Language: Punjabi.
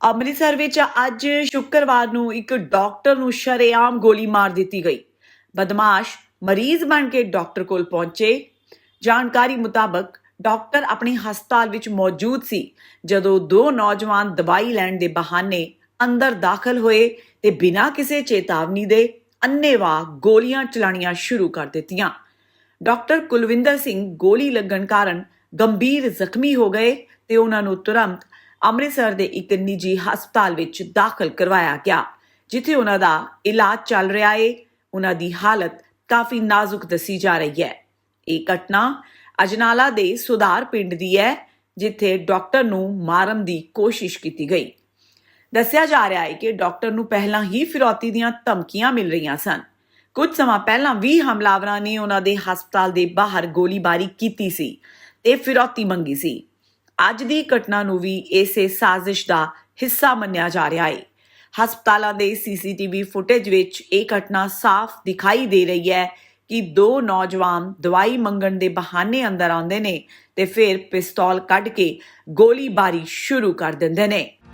ਅੰਮ੍ਰਿਤਸਰ ਵਿੱਚ ਅੱਜ ਸ਼ੁੱਕਰਵਾਰ ਨੂੰ ਇੱਕ ਡਾਕਟਰ ਨੂੰ ਸ਼ਰੇਆਮ ਗੋਲੀ ਮਾਰ ਦਿੱਤੀ ਗਈ। ਬਦਮਾਸ਼ ਮਰੀਜ਼ ਬਣ ਕੇ ਡਾਕਟਰ ਕੋਲ ਪਹੁੰਚੇ। ਜਾਣਕਾਰੀ ਮੁਤਾਬਕ ਡਾਕਟਰ ਆਪਣੇ ਹਸਪਤਾਲ ਵਿੱਚ ਮੌਜੂਦ ਸੀ, ਜਦੋਂ ਦੋ ਨੌਜਵਾਨ ਦਵਾਈ ਲੈਣ ਦੇ ਬਹਾਨੇ ਅੰਦਰ ਦਾਖਲ ਹੋਏ ਤੇ ਬਿਨਾਂ ਕਿਸੇ ਚੇਤਾਵਨੀ ਦੇ ਅੰਨੇਵਾਹ ਗੋਲੀਆਂ ਚਲਾਣੀਆਂ ਸ਼ੁਰੂ ਕਰ ਦਿੱਤੀਆਂ। ਡਾਕਟਰ ਕੁਲਵਿੰਦਰ ਸਿੰਘ ਗੋਲੀ ਲੱਗਣ ਕਾਰਨ ਗੰਭੀਰ ਜ਼ਖਮੀ ਹੋ ਗਏ ਤੇ ਉਹਨਾਂ ਨੂੰ ਤੁਰੰਤ ਅੰਮ੍ਰਿਤਸਰ ਦੇ ਇੱਕ ਨਿੱਜੀ ਹਸਪਤਾਲ ਵਿੱਚ ਦਾਖਲ ਕਰਵਾਇਆ ਗਿਆ, ਜਿੱਥੇ ਉਹਨਾਂ ਦਾ ਇਲਾਜ ਚੱਲ ਰਿਹਾ ਏ। ਉਹਨਾਂ ਦੀ ਹਾਲਤ ਕਾਫੀ ਨਾਜ਼ੁਕ ਦੱਸੀ ਜਾ ਰਹੀ ਹੈ। ਇਹ ਘਟਨਾ ਅਜਨਾਲਾ ਦੇ ਸੁਧਾਰ ਪਿੰਡ ਦੀ ਹੈ, ਜਿੱਥੇ ਡਾਕਟਰ ਨੂੰ ਮਾਰਨ ਦੀ ਕੋਸ਼ਿਸ਼ ਕੀਤੀ ਗਈ। ਦੱਸਿਆ ਜਾ ਰਿਹਾ ਹੈ ਕਿ ਡਾਕਟਰ ਨੂੰ ਪਹਿਲਾਂ ਹੀ ਫਿਰੌਤੀ ਦੀਆਂ ਧਮਕੀਆਂ ਮਿਲ ਰਹੀਆਂ ਸਨ। ਕੁਝ ਸਮਾਂ ਪਹਿਲਾਂ ਵੀ ਹਮਲਾਵਰਾਂ ਨੇ ਉਹਨਾਂ ਦੇ ਹਸਪਤਾਲ ਦੇ ਬਾਹਰ ਗੋਲੀਬਾਰੀ ਕੀਤੀ ਸੀ ਤੇ ਫਿਰੌਤੀ ਮੰਗੀ ਸੀ। ਅੱਜ ਦੀ ਘਟਨਾ ਨੂੰ ਵੀ ਇਸੇ ਸਾਜ਼ਿਸ਼ ਦਾ ਹਿੱਸਾ ਮੰਨਿਆ ਜਾ ਰਿਹਾ ਹੈ। ਹਸਪਤਾਲਾਂ ਦੇ ਸੀਸੀਟੀਵੀ ਫੁਟੇਜ ਵਿੱਚ ਇਹ ਘਟਨਾ ਸਾਫ਼ ਦਿਖਾਈ ਦੇ ਰਹੀ ਹੈ ਕਿ ਦੋ ਨੌਜਵਾਨ ਦਵਾਈ ਮੰਗਣ ਦੇ ਬਹਾਨੇ ਅੰਦਰ ਆਉਂਦੇ ਨੇ ਤੇ ਫਿਰ ਪਿਸਤੌਲ ਕੱਢ ਕੇ ਗੋਲੀਬਾਰੀ ਸ਼ੁਰੂ ਕਰ ਦਿੰਦੇ ਨੇ।